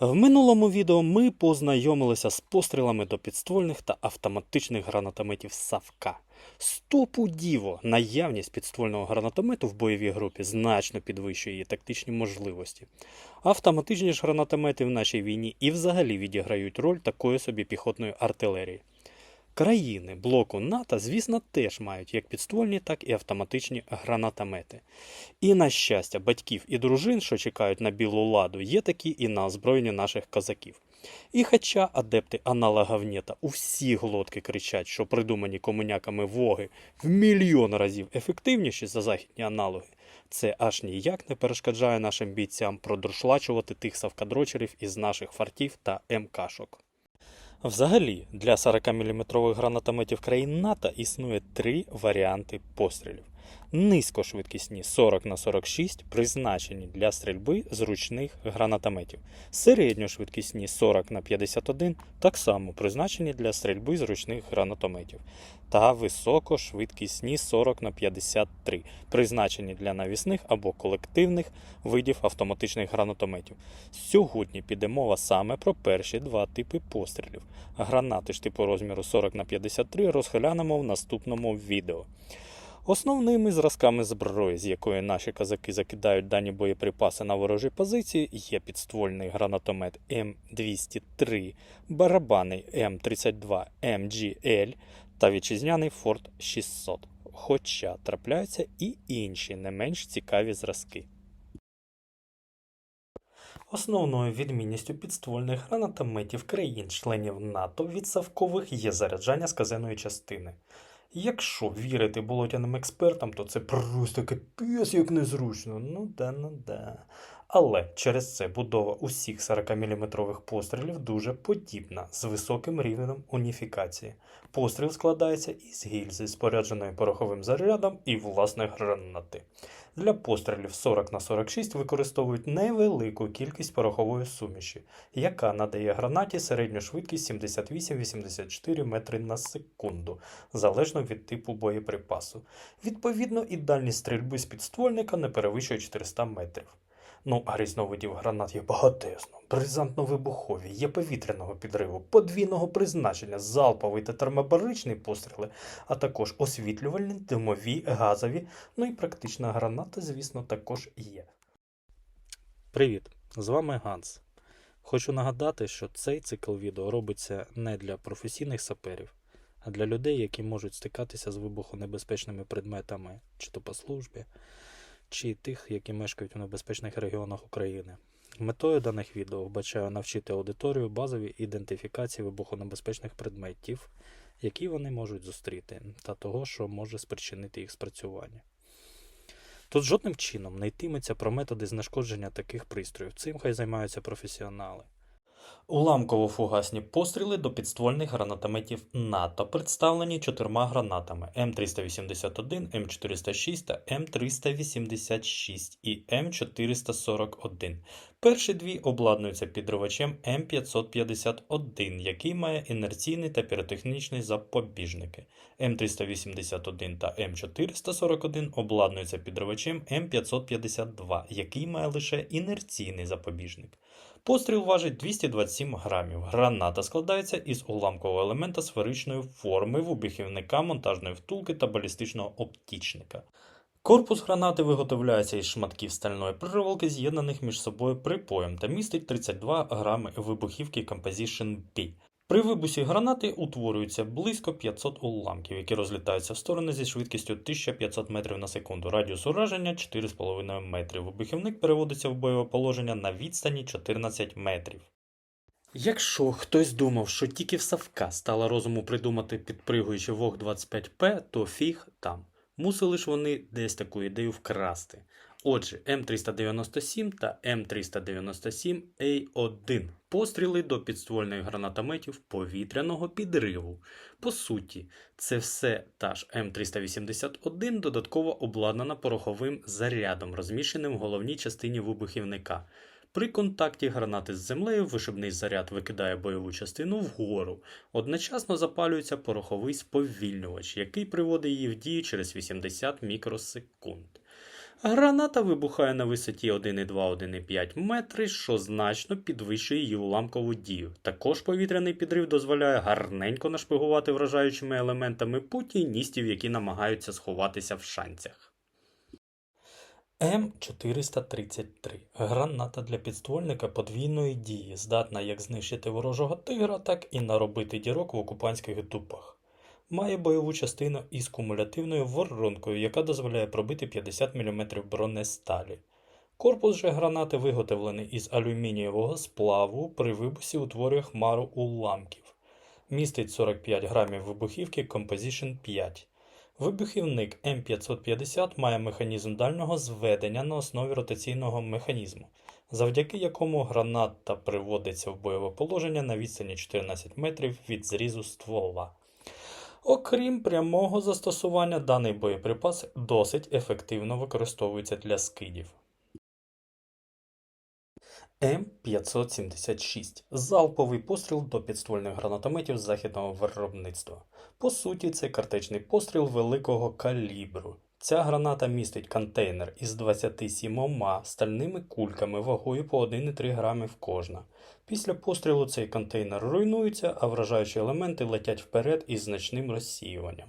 В минулому відео ми познайомилися з пострілами до підствольних та автоматичних гранатометів Савка. Стопудіво наявність підствольного гранатомету в бойовій групі значно підвищує її тактичні можливості. Автоматичні ж гранатомети в нашій війні і взагалі відіграють роль такої собі піхотної артилерії. Країни блоку НАТО, звісно, теж мають як підствольні, так і автоматичні гранатомети. І на щастя, батьків і дружин, що чекають на білу ладу, є такі і на озброєнні наших козаків. І хоча адепти аналога внєта у всі глотки кричать, що придумані комуняками воги в мільйон разів ефективніші за західні аналоги, це аж ніяк не перешкоджає нашим бійцям продрушлачувати тих савкадрочерів із наших фартів та МКшок. Взагалі, для 40-мм гранатометів країн НАТО існує три варіанти пострілів. Низькошвидкісні 40 на 46 призначені для стрільби з ручних гранатометів. Середньошвидкісні 40 на 51 так само призначені для стрільби з ручних гранатометів. Та високошвидкісні 40 на 53 призначені для навісних або колективних видів автоматичних гранатометів. Сьогодні піде мова саме про перші два типи пострілів. Гранати ж типу розміру 40 на 53 розглянемо в наступному відео. Основними зразками зброї, з якої наші козаки закидають дані боєприпаси на ворожі позиції, є підствольний гранатомет М203, барабани М32 MGL та вітчизняний Форт 600. Хоча трапляються і інші не менш цікаві зразки. Основною відмінністю підствольних гранатометів країн-членів НАТО від савкових є заряджання з казенної частини. Якщо вірити болотяним експертам, то це просто капець як незручно. Ну да, ну да. Але через це будова усіх 40-мм пострілів дуже подібна з високим рівнем уніфікації. Постріл складається із гільзи, спорядженої пороховим зарядом і власне гранати. Для пострілів 40 на 46 використовують невелику кількість порохової суміші, яка надає гранаті середню швидкість 78-84 метри на секунду, залежно від типу боєприпасу. Відповідно, і дальність стрільби з підствольника не перевищує 400 метрів. Ну, а різновидів гранат є багатезно, бризантно-вибухові, є повітряного підриву, подвійного призначення, залповий та термобаричний постріли, а також освітлювальні, димові, газові, ну і практична граната, звісно, також є. Привіт! З вами Ганс. Хочу нагадати, що цей цикл відео робиться не для професійних саперів, а для людей, які можуть стикатися з вибухонебезпечними предметами, чи то по службі, чи тих, які мешкають у небезпечних регіонах України. Метою даних відео вбачаю навчити аудиторію базові ідентифікації вибухонебезпечних предметів, які вони можуть зустріти, та того, що може спричинити їх спрацювання. Тут жодним чином не йтиметься про методи знешкодження таких пристроїв. Цим хай займаються професіонали. Уламково-фугасні постріли до підствольних гранатометів НАТО представлені чотирма гранатами М381, М406 та М386 і М441. Перші дві обладнуються підривачем М551, який має інерційний та піротехнічний запобіжники. М381 та М441 обладнуються підривачем М552, який має лише інерційний запобіжник. Постріл важить 227 грамів. Граната складається із уламкового елемента сферичної форми, вибухівника, монтажної втулки та балістичного оптічника. Корпус гранати виготовляється із шматків стальної проволоки, з'єднаних між собою припоєм та містить 32 грами вибухівки Composition B. При вибусі гранати утворюється близько 500 уламків, які розлітаються в сторони зі швидкістю 1500 метрів на секунду. Радіус ураження 4,5 метрів. Вибухівник переводиться в бойове положення на відстані 14 метрів. Якщо хтось думав, що тільки в Савка стало розуму придумати підпригуючи Вог 25П, то фіг там. Мусили ж вони десь таку ідею вкрасти. Отже, М397 та М397А1 постріли до підствольних гранатометів повітряного підриву. По суті, це все та ж М381 додатково обладнана пороховим зарядом, розміщеним в головній частині вибухівника. При контакті гранати з землею вишибний заряд викидає бойову частину вгору. Одночасно запалюється пороховий сповільнювач, який приводить її в дію через 80 мікросекунд. Граната вибухає на висоті 1,2-1,5 метри, що значно підвищує її уламкову дію. Також повітряний підрив дозволяє гарненько нашпигувати вражаючими елементами путіністів, які намагаються сховатися в шанцях. М433 граната для підствольника подвійної дії, здатна як знищити ворожого тигра, так і наробити дірок в окупантських дупах. Має бойову частину із кумулятивною воронкою, яка дозволяє пробити 50 мм бронесталі. Корпус же гранати виготовлений із алюмінієвого сплаву, при вибусі утворює хмару уламків. Містить 45 грамів вибухівки Composition 5. Вибухівник М550 має механізм дальнього зведення на основі ротаційного механізму, завдяки якому граната приводиться в бойове положення на відстані 14 метрів від зрізу ствола. Окрім прямого застосування, даний боєприпас досить ефективно використовується для скидів. М576 залповий постріл до підствольних гранатометів західного виробництва. По суті, це картечний постріл великого калібру. Ця граната містить контейнер із 27 стальними кульками вагою по 1,3 грами в кожна. Після пострілу цей контейнер руйнується, а вражаючі елементи летять вперед із значним розсіюванням.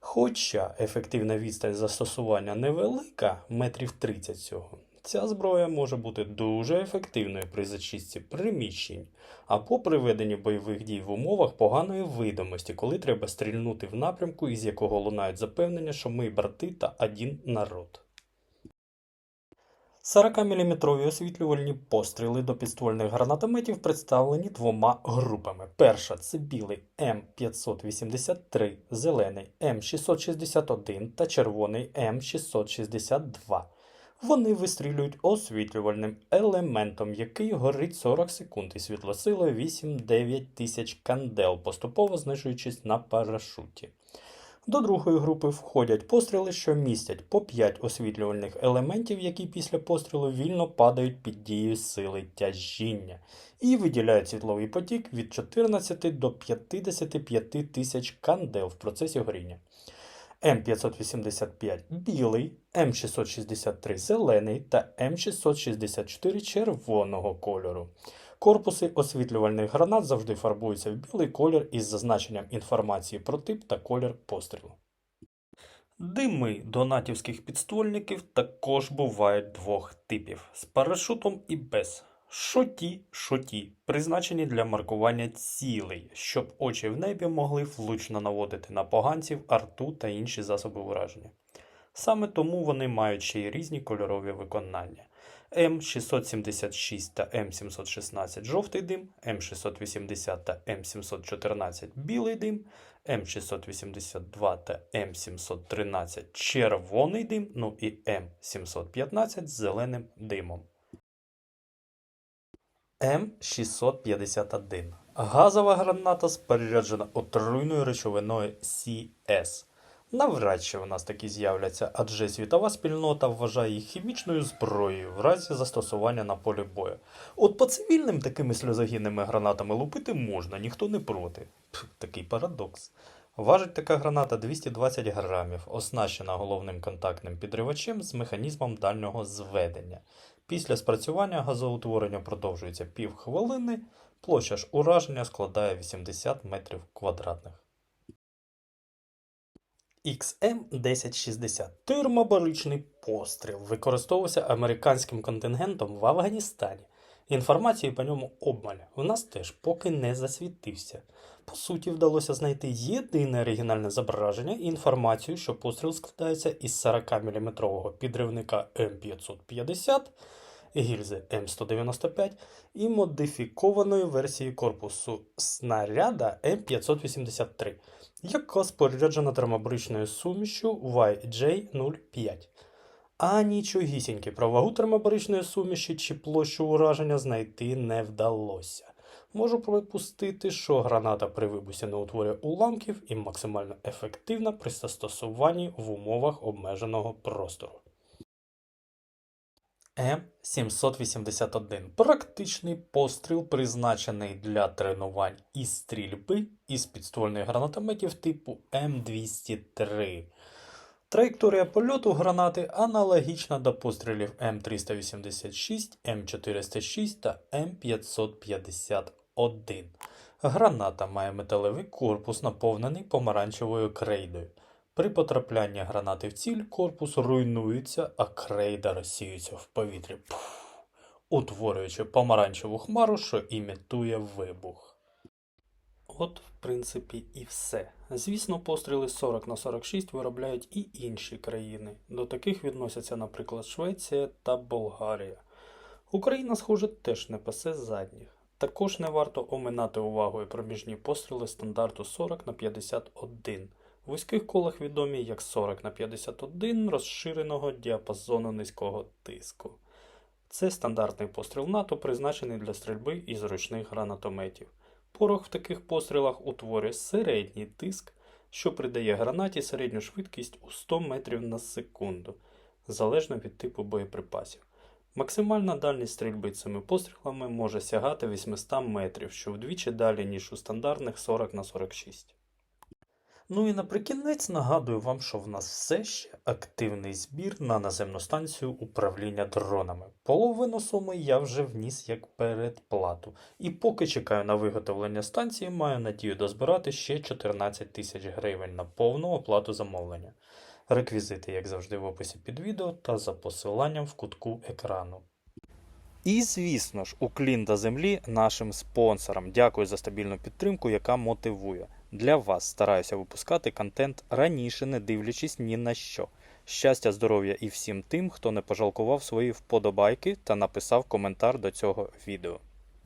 Хоча ефективна відстань застосування невелика, метрів 30 цього, ця зброя може бути дуже ефективною при зачистці приміщень або при веденні бойових дій в умовах поганої видимості, коли треба стрільнути в напрямку, із якого лунають запевнення, що ми брати та один народ. 40-мм освітлювальні постріли до підствольних гранатометів представлені двома групами. Перша це білий М583, зелений М661 та червоний М662. Вони вистрілюють освітлювальним елементом, який горить 40 секунд і світлосилою 8-9 тисяч кандел, поступово знижуючись на парашуті. До другої групи входять постріли, що містять по 5 освітлювальних елементів, які після пострілу вільно падають під дією сили тяжіння, і виділяють світловий потік від 14 до 55 тисяч кандел в процесі горіння. М585 білий, М663 зелений та М664 червоного кольору. Корпуси освітлювальних гранат завжди фарбуються в білий колір із зазначенням інформації про тип та колір пострілу. Дими до натівських підствольників також бувають двох типів з парашутом і без. Шоті, шоті, призначені для маркування цілей, щоб очі в небі могли влучно наводити на поганців, арту та інші засоби ураження. Саме тому вони мають ще й різні кольорові виконання. М676 та М716 жовтий дим, М680 та М714 білий дим, М682 та М713 червоний дим, ну і М715 з зеленим димом. М651. Газова граната споряджена отруйною речовиною CS. Навряд чи в нас такі з'являться, адже світова спільнота вважає їх хімічною зброєю в разі застосування на полі бою. От по цивільним такими сльозогінними гранатами лупити можна, ніхто не проти. Пх, такий парадокс. Важить така граната 220 грамів, оснащена головним контактним підривачем з механізмом дальнього зведення. Після спрацювання газоутворення продовжується півхвилини, площа ж ураження складає 80 метрів квадратних. XM1060 термобаричний постріл використовувався американським контингентом в Афганістані. Інформації по ньому обмаль. У нас теж поки не засвітився. По суті, вдалося знайти єдине оригінальне зображення і інформацію, що постріл складається із 40-мм підривника М550, гільзи М195 і модифікованої версії корпусу снаряда М583, яка споряджена термобаричною сумішю YJ05. А нічогісіньки про вагу термобаричної суміші чи площу ураження знайти не вдалося. Можу припустити, що граната при вибусі не утворює уламків і максимально ефективна при застосуванні в умовах обмеженого простору. М781 практичний постріл, призначений для тренувань і стрільби із підствольних гранатометів типу М203. Траєкторія польоту гранати аналогічна до пострілів М386, М406 та М551. Граната має металевий корпус, наповнений помаранчевою крейдою. При потраплянні гранати в ціль корпус руйнується, а крейда розсіюється в повітрі, Пф, утворюючи помаранчеву хмару, що імітує вибух. От, в принципі, і все. Звісно, постріли 40 на 46 виробляють і інші країни. До таких відносяться, наприклад, Швеція та Болгарія. Україна, схоже, теж не пасе задніх. Також не варто оминати увагою проміжні постріли стандарту 40 на 51. В вузьких колах відомі як 40 на 51 розширеного діапазону низького тиску. Це стандартний постріл НАТО, призначений для стрільби із ручних гранатометів. Порох в таких пострілах утворює середній тиск, що придає гранаті середню швидкість у 100 метрів на секунду, залежно від типу боєприпасів. Максимальна дальність стрільби цими пострілами може сягати 800 метрів, що вдвічі далі, ніж у стандартних 40 на 46. Ну і наприкінець нагадую вам, що в нас все ще активний збір на наземну станцію управління дронами. Половину суми я вже вніс як передплату. І поки чекаю на виготовлення станції, маю надію дозбирати ще 14 тисяч гривень на повну оплату замовлення. Реквізити, як завжди, в описі під відео та за посиланням в кутку екрану. І, звісно ж, уклін до землі нашим спонсорам. Дякую за стабільну підтримку, яка мотивує. Для вас стараюся випускати контент раніше, не дивлячись ні на що. Щастя, здоров'я і всім тим, хто не пожалкував свої вподобайки та написав коментар до цього відео.